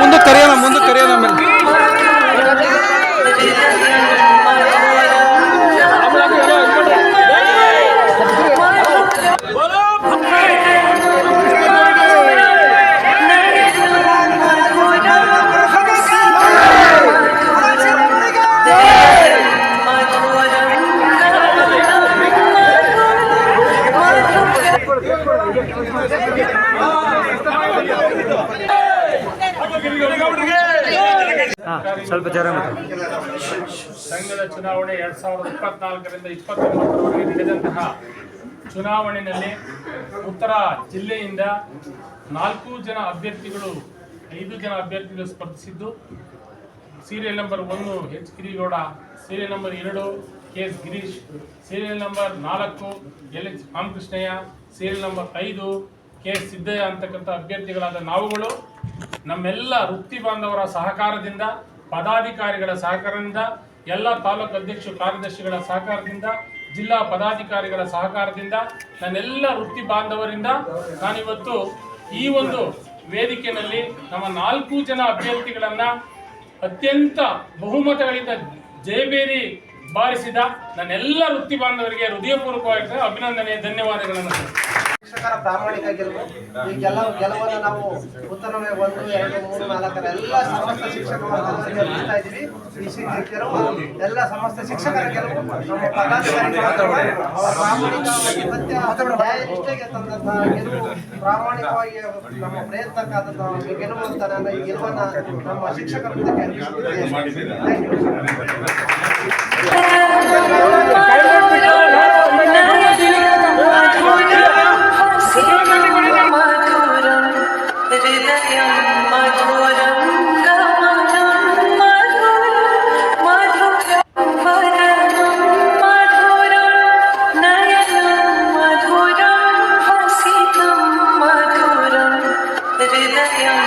ಮುಂದಕ್ಕೆ ಕರೆಯೋಣ ಮುಂದಕ್ಕೆ ಕರೆಯೋಣ ಆಮೇಲೆ ಸ್ವಲ್ಪ ಜ್ವರ ಸಂಘದ ಚುನಾವಣೆ ಎರಡ್ ಸಾವಿರದ ಇಪ್ಪತ್ನಾಲ್ಕರಿಂದ ಇಪ್ಪತ್ತೊಂಬತ್ತರವರೆಗೆ ನಡೆದಂತಹ ಚುನಾವಣೆಯಲ್ಲಿ ಉತ್ತರ ಜಿಲ್ಲೆಯಿಂದ ನಾಲ್ಕು ಜನ ಅಭ್ಯರ್ಥಿಗಳು ಐದು ಜನ ಅಭ್ಯರ್ಥಿಗಳು ಸ್ಪರ್ಧಿಸಿದ್ದು. ಸೀರಿಯಲ್ ನಂಬರ್ ಒಂದು ಎಚ್ ಗಿರಿಗೌಡ ಸೀರಿಯಲ್ ನಂಬರ್ ಎರಡು K S Girish serial number ನಾಲ್ಕು L H Ramakrishnaiah serial number ಐದು ಕೆ ಎಸ್ ಸಿದ್ದಯ್ಯ ಅಂತಕ್ಕಂಥ ಅಭ್ಯರ್ಥಿಗಳಾದ ನಾವುಗಳು. ನಮ್ಮೆಲ್ಲ ವೃತ್ತಿ ಬಾಂಧವರ ಸಹಕಾರದಿಂದ, ಪದಾಧಿಕಾರಿಗಳ ಸಹಕಾರದಿಂದ, ಎಲ್ಲ ತಾಲೂಕು ಅಧ್ಯಕ್ಷ ಕಾರ್ಯದರ್ಶಿಗಳ ಸಹಕಾರದಿಂದ, ಜಿಲ್ಲಾ ಪದಾಧಿಕಾರಿಗಳ ಸಹಕಾರದಿಂದ, ನನ್ನೆಲ್ಲ ವೃತ್ತಿ ಬಾಂಧವರಿಂದ ನಾನಿವತ್ತು ಈ ಒಂದು ವೇದಿಕೆಯಲ್ಲಿ ನಮ್ಮ ನಾಲ್ಕು ಜನ ಅಭ್ಯರ್ಥಿಗಳನ್ನು ಅತ್ಯಂತ ಬಹುಮತಗಳಿಂದ ಜಯಬೇರಿ ಬಾರಿಸಿದ ನನ್ನೆಲ್ಲ ವೃತ್ತಿ ಬಾಂಧವರಿಗೆ ಹೃದಯಪೂರ್ವಕವಾಗಿ ಅಭಿನಂದನೆ ಧನ್ಯವಾದಗಳನ್ನು ಶಿಕ್ಷಕರ ಪ್ರಾಮಾಣಿಕ ಗೆಲುವು ಈ ಗೆಲುವು, ಗೆಲುವನ್ನು ನಾವು ಉತ್ತರವೇ ಒಂದು, ಎರಡು, ಮೂರು, ನಾಲ್ಕರ ಎಲ್ಲ ಸಮಸ್ತ ಶಿಕ್ಷಕರು ವರ್ಗದವರಿಗೆ ಇದ್ದೀವಿ. ಈ ಶಿ- ಎಲ್ಲ ಸಮಸ್ತ ಶಿಕ್ಷಕರ ಗೆಲುವು ನಮ್ಮ ಪದಾಧಿಕಾರಿಗಳ ಪ್ರಾಮಾಣಿಕವಾಗಿ ಪ್ರಾಮಾಣಿಕ ಮತ್ತು ನ್ಯಾಯನಿಷ್ಠೆಗೆ ತಂದಂತಹ ಗೆಲುವು, ಪ್ರಾಮಾಣಿಕವಾಗಿ ನಮ್ಮ ಪ್ರಯತ್ನಕ್ಕಾದಂತಹ ಗೆಲುವು ಅಂತ ನಾನು ಈ ಗೆಲುವನ್ನು ನಮ್ಮ ಶಿಕ್ಷಕರ ಅರ್ಪಿಸುತ್ತೇನೆ Thank you. feel